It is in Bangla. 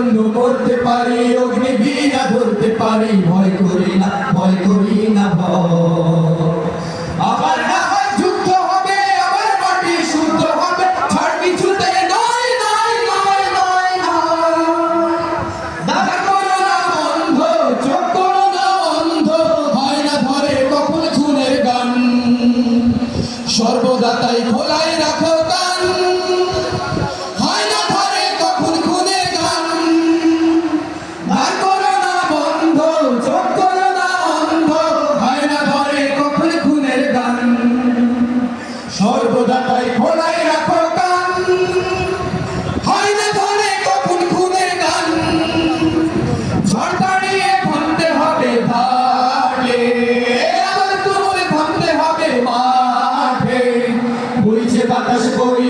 জন্য মরতে পারি ধরতে পারি, ভয় করি না, ভয় করি না বন্ধ অন্ধ হয় না কখন খুনের গান। সর্বদা তাই খোলাই রাখো সর্বদা তাই খোলাই রাখো গান হয় না ধরে কখন খুনের গান। ঝড় দাঁড়িয়ে হবে ঘাটে আবার তুমুল থামতে হবে মাঠে। বইছে বাতাস বই